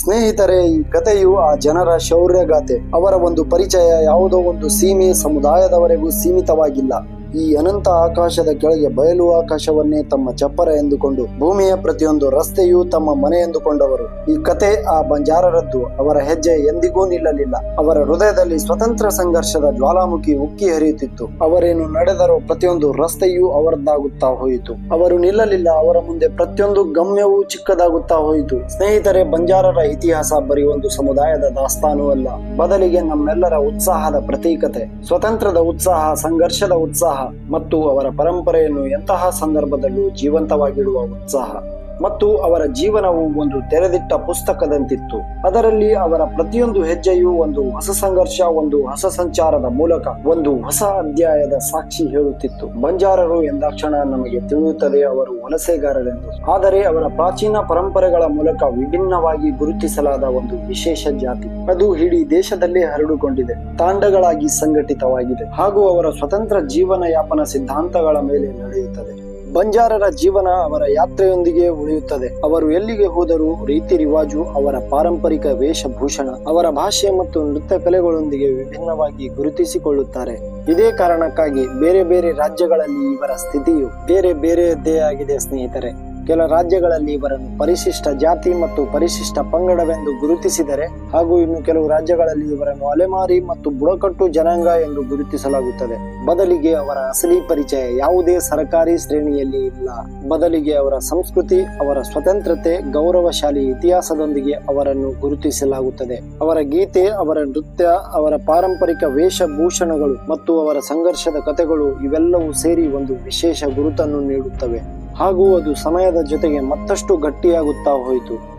ಸ್ನೇಹಿತರೆ ಈ ಕಥೆಯು ಆ ಜನರ ಶೌರ್ಯಗಾಥೆ. ಅವರ ಒಂದು ಪರಿಚಯ ಯಾವುದೋ ಒಂದು ಸೀಮೆ ಸಮುದಾಯದವರೆಗೂ ಸೀಮಿತವಾಗಿಲ್ಲ. ಈ ಅನಂತ ಆಕಾಶದ ಕೆಳಗೆ ಬಯಲು ಆಕಾಶವನ್ನೇ ತಮ್ಮ ಚಪ್ಪರ ಎಂದುಕೊಂಡು ಭೂಮಿಯ ಪ್ರತಿಯೊಂದು ರಸ್ತೆಯೂ ತಮ್ಮ ಮನೆ ಎಂದುಕೊಂಡವರು. ಈ ಕತೆ ಆ ಬಂಜಾರರದ್ದು. ಅವರ ಹೆಜ್ಜೆ ಎಂದಿಗೂ ನಿಲ್ಲಲಿಲ್ಲ. ಅವರ ಹೃದಯದಲ್ಲಿ ಸ್ವತಂತ್ರ ಸಂಘರ್ಷದ ಜ್ವಾಲಾಮುಖಿ ಉಕ್ಕಿ ಹರಿಯುತ್ತಿತ್ತು. ಅವರೇನು ನಡೆದರೋ ಪ್ರತಿಯೊಂದು ರಸ್ತೆಯೂ ಅವರದ್ದಾಗುತ್ತಾ ಹೋಯಿತು. ಅವರು ನಿಲ್ಲಲಿಲ್ಲ. ಅವರ ಮುಂದೆ ಪ್ರತಿಯೊಂದು ಗಮ್ಯವೂ ಚಿಕ್ಕದಾಗುತ್ತಾ ಹೋಯಿತು. ಸ್ನೇಹಿತರೆ, ಬಂಜಾರರ ಇತಿಹಾಸ ಬರೀ ಒಂದು ಸಮುದಾಯದ ದಾಸ್ತಾನು ಅಲ್ಲ. ಬದಲಿಗೆ ನಮ್ಮೆಲ್ಲರ ಉತ್ಸಾಹದ ಪ್ರತೀಕತೆ. ಸ್ವತಂತ್ರದ ಉತ್ಸಾಹ, ಸಂಘರ್ಷದ ಉತ್ಸಾಹ ಮತ್ತು ಅವರ ಪರಂಪರೆಯನ್ನು ಎಂತಹ ಸಂದರ್ಭದಲ್ಲೂ ಜೀವಂತವಾಗಿಡುವ ಉತ್ಸಾಹ. ಮತ್ತು ಅವರ ಜೀವನವು ಒಂದು ತೆರೆದಿಟ್ಟ ಪುಸ್ತಕದಂತಿತ್ತು. ಅದರಲ್ಲಿ ಅವರ ಪ್ರತಿಯೊಂದು ಹೆಜ್ಜೆಯೂ ಒಂದು ಹೊಸ ಸಂಘರ್ಷ, ಒಂದು ಹೊಸ ಸಂಚಾರದ ಮೂಲಕ ಒಂದು ಹೊಸ ಅಧ್ಯಾಯದ ಸಾಕ್ಷಿ ಹೇಳುತ್ತಿತ್ತು. ಬಂಜಾರರು ಎಂದಾಕ್ಷಣ ನಮಗೆ ತಿಳಿಯುತ್ತದೆ ಅವರು ವಲಸೆಗಾರರೆಂದು. ಆದರೆ ಅವರ ಪ್ರಾಚೀನ ಪರಂಪರೆಗಳ ಮೂಲಕ ವಿಭಿನ್ನವಾಗಿ ಗುರುತಿಸಲಾದ ಒಂದು ವಿಶೇಷ ಜಾತಿ. ಅದು ಇಡೀ ದೇಶದಲ್ಲೇ ಹರಡಿಕೊಂಡಿದೆ ತಾಂಡಗಳಾಗಿ ಸಂಘಟಿತವಾಗಿದೆ ಹಾಗೂ ಅವರ ಸ್ವತಂತ್ರ ಜೀವನ ಯಾಪನ ಸಿದ್ಧಾಂತಗಳ ಮೇಲೆ ನಡೆಯುತ್ತದೆ. ಬಂಜಾರರ ಜೀವನ ಅವರ ಯಾತ್ರೆಯೊಂದಿಗೆ ಉಳಿಯುತ್ತದೆ. ಅವರು ಎಲ್ಲಿಗೆ ಹೋದರೂ ರೀತಿ ರಿವಾಜು, ಅವರ ಪಾರಂಪರಿಕ ವೇಷಭೂಷಣ, ಅವರ ಭಾಷೆ ಮತ್ತು ನೃತ್ಯ ಕಲೆಗಳೊಂದಿಗೆ ವಿಭಿನ್ನವಾಗಿ ಗುರುತಿಸಿಕೊಳ್ಳುತ್ತಾರೆ. ಇದೇ ಕಾರಣಕ್ಕಾಗಿ ಬೇರೆ ಬೇರೆ ರಾಜ್ಯಗಳಲ್ಲಿ ಇವರ ಸ್ಥಿತಿಯು ಬೇರೆ ಬೇರೆಯದ್ದೇ ಆಗಿದೆ, ಸ್ನೇಹಿತರೆ. ಕೆಲ ರಾಜ್ಯಗಳಲ್ಲಿ ಇವರನ್ನು ಪರಿಶಿಷ್ಟ ಜಾತಿ ಮತ್ತು ಪರಿಶಿಷ್ಟ ಪಂಗಡವೆಂದು ಗುರುತಿಸಿದರೆ ಹಾಗೂ ಇನ್ನು ಕೆಲವು ರಾಜ್ಯಗಳಲ್ಲಿ ಇವರನ್ನು ಅಲೆಮಾರಿ ಮತ್ತು ಬುಡಕಟ್ಟು ಜನಾಂಗ ಎಂದು ಗುರುತಿಸಲಾಗುತ್ತದೆ. ಬದಲಿಗೆ ಅವರ ಅಸಲಿ ಪರಿಚಯ ಯಾವುದೇ ಸರ್ಕಾರಿ ಶ್ರೇಣಿಯಲ್ಲಿ ಇಲ್ಲ. ಬದಲಿಗೆ ಅವರ ಸಂಸ್ಕೃತಿ, ಅವರ ಸ್ವತಂತ್ರತೆ, ಗೌರವಶಾಲಿ ಇತಿಹಾಸದೊಂದಿಗೆ ಅವರನ್ನು ಗುರುತಿಸಲಾಗುತ್ತದೆ. ಅವರ ಗೀತೆ, ಅವರ ನೃತ್ಯ, ಅವರ ಪಾರಂಪರಿಕ ವೇಷಭೂಷಣಗಳು ಮತ್ತು ಅವರ ಸಂಘರ್ಷದ ಕಥೆಗಳು ಇವೆಲ್ಲವೂ ಸೇರಿ ಒಂದು ವಿಶೇಷ ಗುರುತನ್ನು ನೀಡುತ್ತವೆ. ಹಾಗೂ ಅದು ಸಮಯದ ಜೊತೆಗೆ ಮತ್ತಷ್ಟು ಗಟ್ಟಿಯಾಗುತ್ತಾ ಹೋಯಿತು.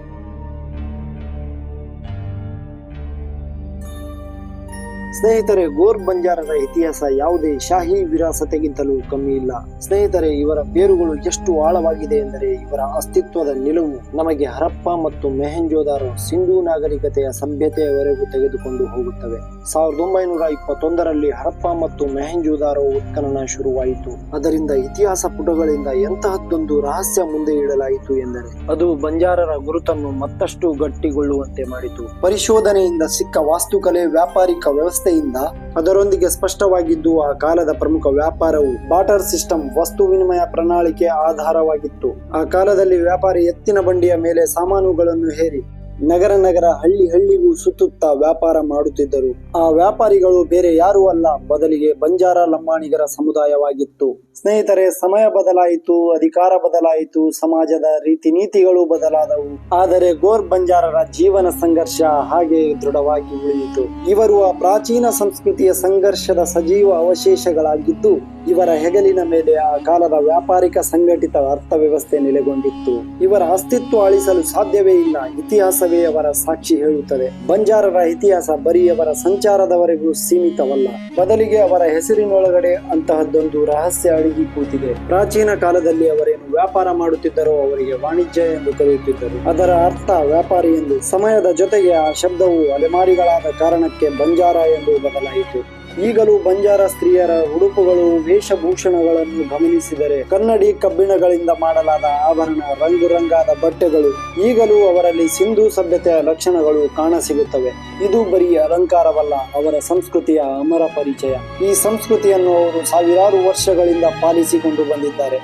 ಸ್ನೇಹಿತರೆ ಗೋರ್ ಬಂಜಾರರ ಇತಿಹಾಸ ಯಾವುದೇ ಶಾಹಿ ವಿರಾಸತೆಗಿಂತಲೂ ಕಮ್ಮಿ ಇಲ್ಲ. ಸ್ನೇಹಿತರೆ, ಇವರ ಬೇರುಗಳು ಎಷ್ಟು ಆಳವಾಗಿದೆ ಎಂದರೆ ಇವರ ಅಸ್ತಿತ್ವದ ನಿಲುವು ನಮಗೆ ಹರಪ್ಪ ಮತ್ತು ಮೆಹೆಂಜೋದಾರೋ ಸಿಂಧೂ ನಾಗರಿಕತೆಯ ಸಭ್ಯತೆಯವರೆಗೂ ತೆಗೆದುಕೊಂಡು ಹೋಗುತ್ತವೆ. ಸಾವಿರದ ಒಂಬೈನೂರ ಇಪ್ಪತ್ತೊಂದರಲ್ಲಿ ಹರಪ್ಪ ಮತ್ತು ಮೆಹೆಂಜೋದಾರೋ ಉತ್ಖನನ ಶುರುವಾಯಿತು. ಅದರಿಂದ ಇತಿಹಾಸ ಪುಟಗಳಿಂದ ಎಂತಹದ್ದೊಂದು ರಹಸ್ಯ ಮುಂದೆ ಇಡಲಾಯಿತು ಎಂದರೆ, ಅದು ಬಂಜಾರರ ಗುರುತನ್ನು ಮತ್ತಷ್ಟು ಗಟ್ಟಿಗೊಳ್ಳುವಂತೆ ಮಾಡಿತು. ಪರಿಶೋಧನೆಯಿಂದ ಸಿಕ್ಕ ವಾಸ್ತುಕಲೆ ವ್ಯಾಪಾರಿಕ ವ್ಯವಸ್ಥೆಯಿಂದ ಅದರೊಂದಿಗೆ ಸ್ಪಷ್ಟವಾಗಿದ್ದು, ಆ ಕಾಲದ ಪ್ರಮುಖ ವ್ಯಾಪಾರವು ಬಾಟರ್ ಸಿಸ್ಟಮ್ ವಸ್ತು ವಿನಿಮಯ ಪ್ರಣಾಳಿಕೆ ಆಧಾರವಾಗಿತ್ತು. ಆ ಕಾಲದಲ್ಲಿ ವ್ಯಾಪಾರಿ ಎತ್ತಿನ ಬಂಡಿಯ ಮೇಲೆ ಸಾಮಾನುಗಳನ್ನು ಹೇರಿ ನಗರ ನಗರ ಹಳ್ಳಿ ಹಳ್ಳಿಗೂ ಸುತ್ತುತ್ತಾ ವ್ಯಾಪಾರ ಮಾಡುತ್ತಿದ್ದರು. ಆ ವ್ಯಾಪಾರಿಗಳು ಬೇರೆ ಯಾರೂ ಅಲ್ಲ, ಬದಲಿಗೆ ಬಂಜಾರ ಲಂಬಾಣಿಗರ ಸಮುದಾಯವಾಗಿತ್ತು. ಸ್ನೇಹಿತರೆ, ಸಮಯ ಬದಲಾಯಿತು, ಅಧಿಕಾರ ಬದಲಾಯಿತು, ಸಮಾಜದ ರೀತಿ ನೀತಿಗಳು ಬದಲಾದವು. ಆದರೆ ಗೋರ್ ಬಂಜಾರರ ಜೀವನ ಸಂಘರ್ಷ ಹಾಗೆ ದೃಢವಾಗಿ ಉಳಿಯಿತು. ಇವರು ಆ ಪ್ರಾಚೀನ ಸಂಸ್ಕೃತಿಯ ಸಂಘರ್ಷದ ಸಜೀವ ಅವಶೇಷಗಳಾಗಿದ್ದು ಇವರ ಹೆಗಲಿನ ಮೇಲೆ ಆ ಕಾಲದ ವ್ಯಾಪಾರಿಕ ಸಂಘಟಿತ ಅರ್ಥವ್ಯವಸ್ಥೆ ನೆಲೆಗೊಂಡಿತ್ತು. ಇವರ ಅಸ್ತಿತ್ವ ಅಳಿಸಲು ಸಾಧ್ಯವೇ ಇಲ್ಲ, ಇತಿಹಾಸವೇ ಅವರ ಸಾಕ್ಷಿ ಹೇಳುತ್ತದೆ. ಬಂಜಾರರ ಇತಿಹಾಸ ಬರೀ ಅವರ ಸಂಚಾರದವರೆಗೂ ಸೀಮಿತವಲ್ಲ. ಬದಲಿಗೆ ಅವರ ಹೆಸರಿನೊಳಗಡೆ ಅಂತಹದ್ದೊಂದು ರಹಸ್ಯ ಅಡಗಿ ಕೂತಿದೆ. ಪ್ರಾಚೀನ ಕಾಲದಲ್ಲಿ ಅವರೇನು ವ್ಯಾಪಾರ ಮಾಡುತ್ತಿದ್ದರೋ ಅವರಿಗೆ ವಾಣಿಜ್ಯ ಎಂದು ಕರೆಯುತ್ತಿದ್ದರು. ಅದರ ಅರ್ಥ ವ್ಯಾಪಾರಿ ಎಂದು, ಸಮಯದ ಜೊತೆಗೆ ಆ ಶಬ್ದವು ಅಲೆಮಾರಿಗಳಾದ ಕಾರಣಕ್ಕೆ ಬಂಜಾರ ಎಂದು ಬದಲಾಯಿತು. ಈಗಲೂ ಬಂಜಾರ ಸ್ತ್ರೀಯರ ಉಡುಪುಗಳು, ವೇಷಭೂಷಣಗಳನ್ನು ಗಮನಿಸಿದರೆ ಕನ್ನಡಿ ಕಬ್ಬಿಣಗಳಿಂದ ಮಾಡಲಾದ ಆಭರಣ ರಂಗು ರಂಗಾದ ಬಟ್ಟೆಗಳು, ಈಗಲೂ ಅವರಲ್ಲಿ ಸಿಂಧೂ ಸಭ್ಯತೆಯ ಲಕ್ಷಣಗಳು ಕಾಣಸಿಗುತ್ತವೆ. ಇದು ಬರೀ ಅಲಂಕಾರವಲ್ಲ, ಅವರ ಸಂಸ್ಕೃತಿಯ ಅಮರ ಪರಿಚಯ. ಈ ಸಂಸ್ಕೃತಿಯನ್ನು ಅವರು ಸಾವಿರಾರು ವರ್ಷಗಳಿಂದ ಪಾಲಿಸಿಕೊಂಡು ಬಂದಿದ್ದಾರೆ.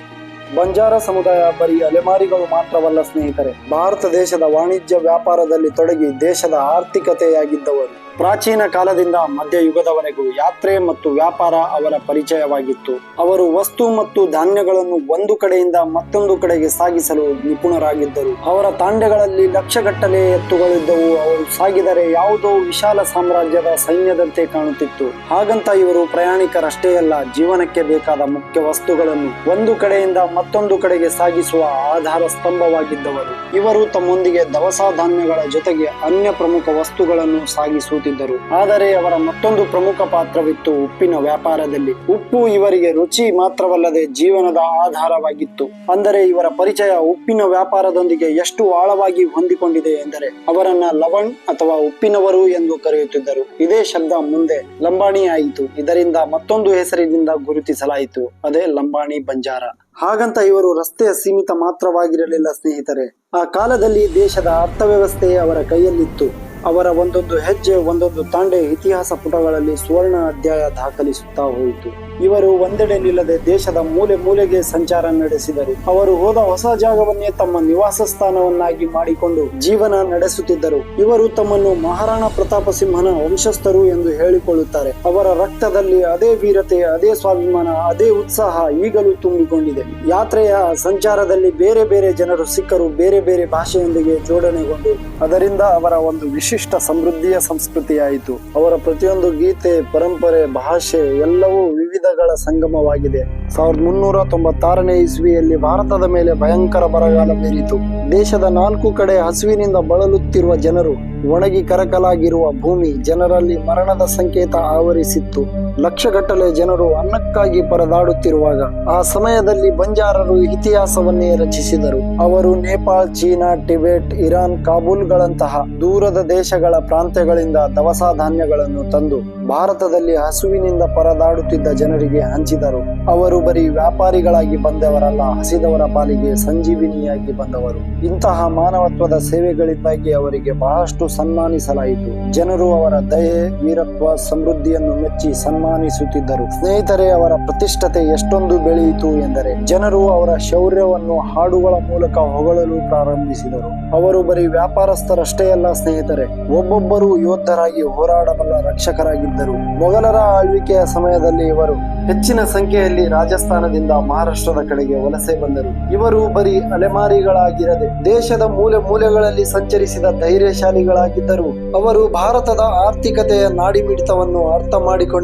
ಬಂಜಾರ ಸಮುದಾಯ ಬರೀ ಅಲೆಮಾರಿಗಳು ಮಾತ್ರವಲ್ಲ ಸ್ನೇಹಿತರೆ, ಭಾರತ ದೇಶದ ವಾಣಿಜ್ಯ ವ್ಯಾಪಾರದಲ್ಲಿ ತೊಡಗಿ ದೇಶದ ಆರ್ಥಿಕತೆಯಾಗಿದ್ದವರು. ಪ್ರಾಚೀನ ಕಾಲದಿಂದ ಮಧ್ಯಯುಗದವರೆಗೂ ಯಾತ್ರೆ ಮತ್ತು ವ್ಯಾಪಾರ ಅವರ ಪರಿಚಯವಾಗಿತ್ತು. ಅವರು ವಸ್ತು ಮತ್ತು ಧಾನ್ಯಗಳನ್ನು ಒಂದು ಕಡೆಯಿಂದ ಮತ್ತೊಂದು ಕಡೆಗೆ ಸಾಗಿಸಲು ನಿಪುಣರಾಗಿದ್ದರು. ಅವರ ತಾಂಡೆಗಳಲ್ಲಿ ಲಕ್ಷಗಟ್ಟಲೆ ಎತ್ತುಗಳಿದ್ದವು. ಅವರು ಸಾಗಿದರೆ ಯಾವುದೋ ವಿಶಾಲ ಸಾಮ್ರಾಜ್ಯದ ಸೈನ್ಯದಂತೆ ಕಾಣುತ್ತಿತ್ತು. ಹಾಗಂತ ಇವರು ಪ್ರಯಾಣಿಕರಷ್ಟೇ ಅಲ್ಲ, ಜೀವನಕ್ಕೆ ಬೇಕಾದ ಮುಖ್ಯ ವಸ್ತುಗಳನ್ನು ಒಂದು ಕಡೆಯಿಂದ ಮತ್ತೊಂದು ಕಡೆಗೆ ಸಾಗಿಸುವ ಆಧಾರ ಸ್ತಂಭವಾಗಿದ್ದವರು. ಇವರು ತಮ್ಮೊಂದಿಗೆ ದವಸ ಧಾನ್ಯಗಳ ಜೊತೆಗೆ ಅನ್ಯ ಪ್ರಮುಖ ವಸ್ತುಗಳನ್ನು ಸಾಗಿಸುತ್ತಿದ್ದರು ನಡೆಸುತ್ತಿದ್ದರು ಆದರೆ ಅವರ ಮತ್ತೊಂದು ಪ್ರಮುಖ ಪಾತ್ರವಿತ್ತು ಉಪ್ಪಿನ ವ್ಯಾಪಾರದಲ್ಲಿ. ಉಪ್ಪು ಇವರಿಗೆ ರುಚಿ ಮಾತ್ರವಲ್ಲದೆ ಜೀವನದ ಆಧಾರವಾಗಿತ್ತು. ಅಂದರೆ ಇವರ ಪರಿಚಯ ಉಪ್ಪಿನ ವ್ಯಾಪಾರದೊಂದಿಗೆ ಎಷ್ಟು ಆಳವಾಗಿ ಹೊಂದಿಕೊಂಡಿದೆ ಎಂದರೆ, ಅವರನ್ನ ಲವಣ್ ಅಥವಾ ಉಪ್ಪಿನವರು ಎಂದು ಕರೆಯುತ್ತಿದ್ದರು. ಇದೇ ಶಬ್ದ ಮುಂದೆ ಲಂಬಾಣಿ ಆಯಿತು. ಇದರಿಂದ ಮತ್ತೊಂದು ಹೆಸರಿನಿಂದ ಗುರುತಿಸಲಾಯಿತು. ಅದೇ ಲಂಬಾಣಿ ಬಂಜಾರ. ಹಾಗಂತ ಇವರು ರಸ್ತೆಯ ಸೀಮಿತ ಮಾತ್ರವಾಗಿರಲಿಲ್ಲ ಸ್ನೇಹಿತರೆ. ಆ ಕಾಲದಲ್ಲಿ ದೇಶದ ಅರ್ಥವ್ಯವಸ್ಥೆ ಅವರ ಕೈಯಲ್ಲಿತ್ತು. ಅವರ ಒಂದೊಂದು ಹೆಜ್ಜೆ ಒಂದೊಂದು ತಾಂಡೆ ಇತಿಹಾಸ ಪುಟಗಳಲ್ಲಿ ಸುವರ್ಣ ಅಧ್ಯಾಯ ದಾಖಲಿಸುತ್ತಾ ಹೋಯಿತು. ಇವರು ಒಂದೆಡೆ ನಿಲ್ಲದೆ ದೇಶದ ಮೂಲೆ ಮೂಲೆಗೆ ಸಂಚಾರ ನಡೆಸಿದರು. ಅವರು ಹೋದ ಹೊಸ ಜಾಗವನ್ನೇ ತಮ್ಮ ನಿವಾಸ ಸ್ಥಾನವನ್ನಾಗಿ ಮಾಡಿಕೊಂಡು ಜೀವನ ನಡೆಸುತ್ತಿದ್ದರು. ಇವರು ತಮ್ಮನ್ನು ಮಹಾರಾಣಾ ಪ್ರತಾಪ ಸಿಂಹನ ವಂಶಸ್ಥರು ಎಂದು ಹೇಳಿಕೊಳ್ಳುತ್ತಾರೆ. ಅವರ ರಕ್ತದಲ್ಲಿ ಅದೇ ವೀರತೆ, ಅದೇ ಸ್ವಾಭಿಮಾನ, ಅದೇ ಉತ್ಸಾಹ ಈಗಲೂ ತುಂಬಿಕೊಂಡಿದೆ. ಯಾತ್ರೆಯ ಸಂಚಾರದಲ್ಲಿ ಬೇರೆ ಬೇರೆ ಜನರು ಸಿಕ್ಕರು ಬೇರೆ ಬೇರೆ ಭಾಷೆಯೊಂದಿಗೆ ಜೋಡಣೆಗೊಂಡು, ಅದರಿಂದ ಅವರ ಒಂದು ವಿಶಿಷ್ಟ ಸಮೃದ್ಧಿಯ ಸಂಸ್ಕೃತಿಯಾಯಿತು. ಅವರ ಪ್ರತಿಯೊಂದು ಗೀತೆ, ಪರಂಪರೆ, ಭಾಷೆ ಎಲ್ಲವೂ ವಿವಿಧಗಳ ಸಂಗಮವಾಗಿದೆ. ಸಾವಿರದ ಮುನ್ನೂರ ತೊಂಬತ್ತಾರನೇ ಇಸ್ವಿಯಲ್ಲಿ ಭಾರತದ ಮೇಲೆ ಭಯಂಕರ ಬರಗಾಲ ಬೀರಿತು. ದೇಶದ ನಾಲ್ಕು ಕಡೆ ಹಸುವಿನಿಂದ ಬಳಲುತ್ತಿರುವ ಜನರು, ಒಣಗಿ ಕರಕಲಾಗಿರುವ ಭೂಮಿ ಜನರಲ್ಲಿ ಮರಣದ ಸಂಕೇತ ಆವರಿಸಿತ್ತು. ಲಕ್ಷಗಟ್ಟಲೆ ಜನರು ಅನ್ನಕ್ಕಾಗಿ ಪರದಾಡುತ್ತಿರುವಾಗ, ಆ ಸಮಯದಲ್ಲಿ ಬಂಜಾರರು ಇತಿಹಾಸವನ್ನೇ ರಚಿಸಿದರು. ಅವರು ನೇಪಾಳ, ಚೀನಾ, ಟಿಬೆಟ್, ಇರಾನ್, ಕಾಬೂಲ್ಗಳಂತಹ ದೂರದ ದೇಶಗಳ ಪ್ರಾಂತ್ಯಗಳಿಂದ ದವಸ ಧಾನ್ಯಗಳನ್ನು ತಂದು, ಭಾರತದಲ್ಲಿ ಹಸುವಿನಿಂದ ಪರದಾಡುತ್ತಿದ್ದ ಜನರಿಗೆ ಹಂಚಿದರು. ಅವರು ಬರೀ ವ್ಯಾಪಾರಿಗಳಾಗಿ ಬಂದವರಲ್ಲ, ಹಸಿದವರ ಪಾಲಿಗೆ ಸಂಜೀವಿನಿಯಾಗಿ ಬಂದವರು. ಇಂತಹ ಮಾನವತ್ವದ ಸೇವೆಗಳಿಂದಾಗಿ ಅವರಿಗೆ ಬಹಳಷ್ಟು ಸನ್ಮಾನಿಸಲಾಯಿತು. ಜನರು ಅವರ ದಯೆ, ವೀರತ್ವ, ಸಮೃದ್ಧಿಯನ್ನು ಮೆಚ್ಚಿ ಸನ್ಮಾನಿಸುತ್ತಿದ್ದರು. ಸ್ನೇಹಿತರೆ, ಅವರ ಪ್ರತಿಷ್ಠತೆ ಎಷ್ಟೊಂದು ಬೆಳೆಯಿತು ಎಂದರೆ, ಜನರು ಅವರ ಶೌರ್ಯವನ್ನು ಹಾಡುಗಳ ಮೂಲಕ ಹೊಗಳಲು ಪ್ರಾರಂಭಿಸಿದರು. ಅವರು ಬರೀ ವ್ಯಾಪಾರಸ್ಥರಷ್ಟೇ ಅಲ್ಲ ಸ್ನೇಹಿತರೆ, ಒಬ್ಬೊಬ್ಬರು ಯೋಧರಾಗಿ ಹೋರಾಡಬಲ್ಲ ರಕ್ಷಕರಾಗಿದ್ದರು. ಮೊಘಲರ ಆಳ್ವಿಕೆಯ ಸಮಯದಲ್ಲಿ ಇವರು ಹೆಚ್ಚಿನ ಸಂಖ್ಯೆಯಲ್ಲಿ ರಾಜಸ್ಥಾನದಿಂದ ಮಹಾರಾಷ್ಟ್ರದ ಕಡೆಗೆ ವಲಸೆ ಬಂದರು. ಇವರು ಬರೀ ಅಲೆಮಾರಿಗಳಾಗಿರದೆ ದೇಶದ ಮೂಲೆ ಮೂಲೆಗಳಲ್ಲಿ ಸಂಚರಿಸಿದ ಧೈರ್ಯಶಾಲಿಗಳಾಗಿದ್ದರು. ಅವರು ಭಾರತದ ಆರ್ಥಿಕತೆಯ ನಾಡಿಮಿಡಿತವನ್ನು ಅರ್ಥ ಮಾಡಿಕೊಂಡಿದ್ದರು